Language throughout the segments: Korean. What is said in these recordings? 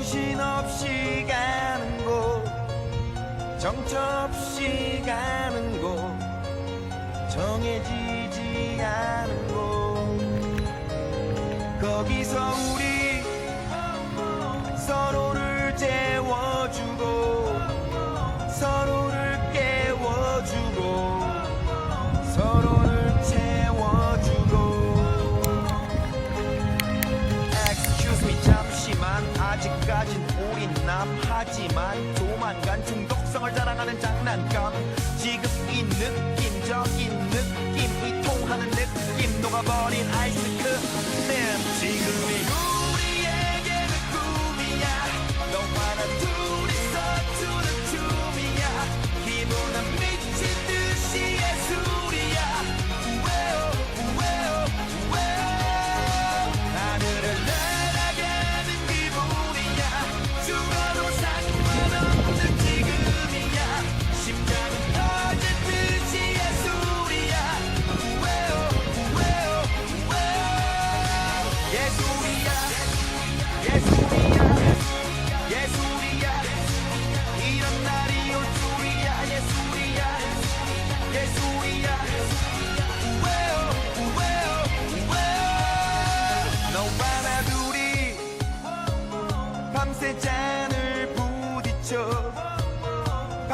정신없이 가는 곳 정처없이 가는 곳 정해지지 않은 곳. 거기서 우리 서로를 재워주고 서로 하지만 조만간 중독성을 자랑하는 장난감. 지금 이 느낌적인 느낌 이 통하는 느낌 녹아버린 아이스크림.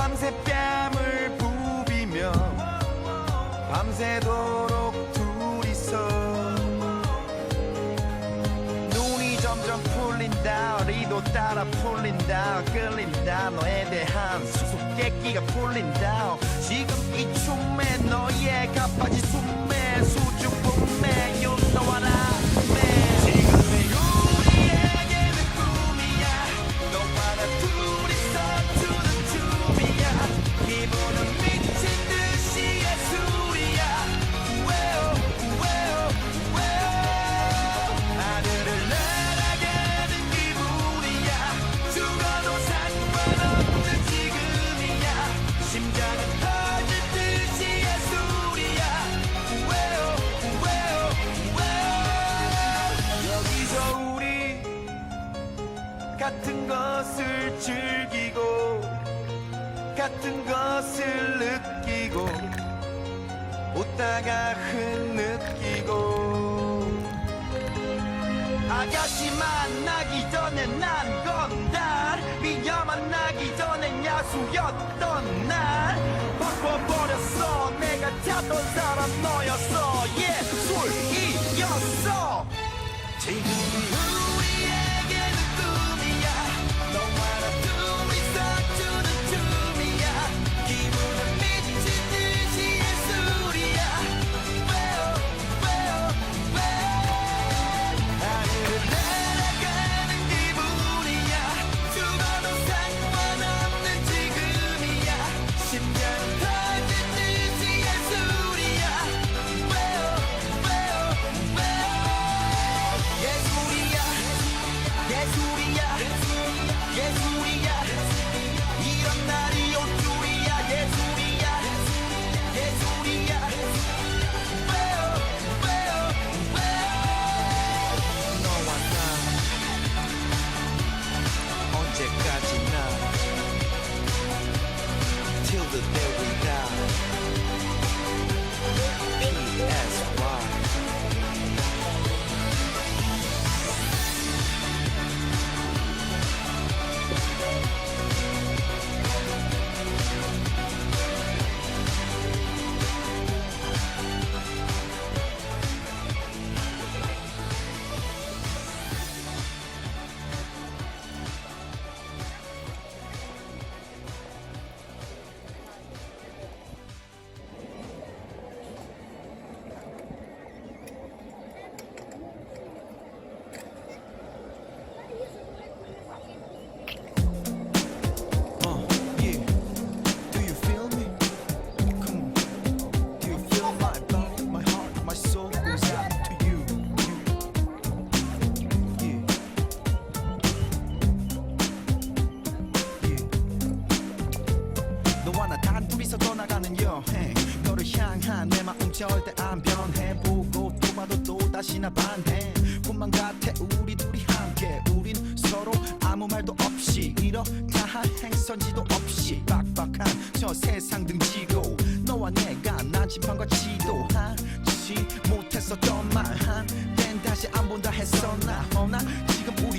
밤새 뺨을 부비며 밤새도록 둘이서 눈이 점점 풀린다 리도 따라 풀린다 끌린다. 너에 대한 수수 깨끼가 풀린다. 지금 이 춤에 너의 가빠진 숨에 수줍음에 윤 너와라 매 같은 것을 느끼고 웃다가 흔느끼고 아가씨 만나기 전에 난 건달 미녀 만나기 전에 야수였던 날. 바꿔버렸어. 내가 찾던 사람 너였어. 해. 너를 향한 내 마음 절대 안 변해. 보고 또 봐도 또 다시나 반해. 꿈만 같아 우리 둘이 함께. 우린 서로 아무 말도 없이 이렇다 한 행선지도 없이 빡빡한 저 세상 등지고 너와 내가 난지판과 지도하지 못했었던 말 한땐 다시 안 본다 했었나? 어, 허나 지금 우리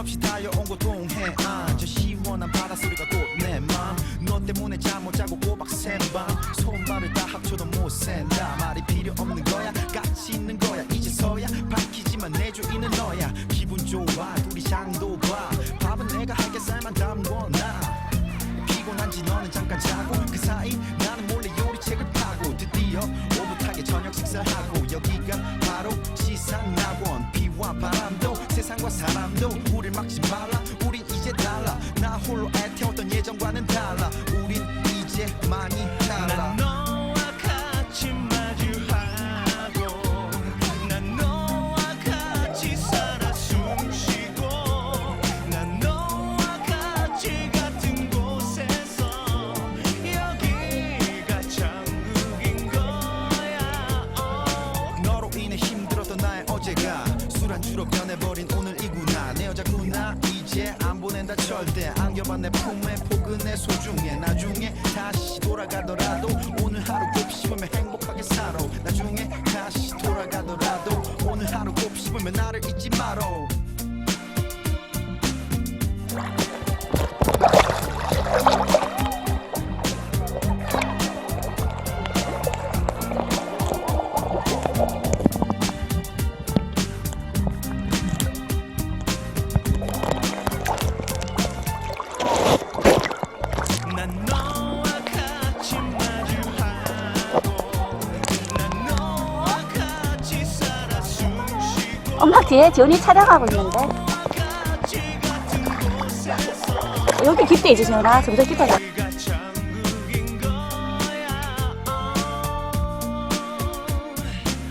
없이 달려온 곳 동해안 저 시원한 바닷소리가 곧내맘너 때문에 잠 못 자고 꼬박 샌밤. 손발을 다 합쳐도 못 센다. 말이 필요 없는 거야. 같이 있는 거야. 이제서야 밝히지만 내 주인은 너야. 기분 좋아. 둘이 장도 봐. 밥은 내가 할게 쌀만 담궈놔. 피곤한지 너는 잠깐 자고 그 사이 나는 몰래 요리책을 파고 드디어 오붓하게 저녁 식사를 하고 여기가 바로 시상낙원. 비와 바람도 세상과 사람도 우릴 막지 말라. 우린 이제 달라. 나 홀로 애태웠던 예전과는 달라. 우린 이제 많이 달라. 너와 같이 마주하고 난 너와 같이 살아 숨쉬고 난 너와 같이 같은 곳에서 여기가 천국인 거야. 너로 인해 힘들었던 나의 어제가 술안주로 변해버린 여자구나 안 보낸다 절대. 안겨봐 내 품에 포근해 소중해. 나중에 다시 돌아가더라도 오늘 하루 곱씹으면 행복하게 살아. 나중에 다시 돌아가더라도 오늘 하루 곱씹으면 나를 잊지 마로 엄마 뒤에 지훈이 촬영하고 있는데. 여기 깊게 해주시나 점점 깊어져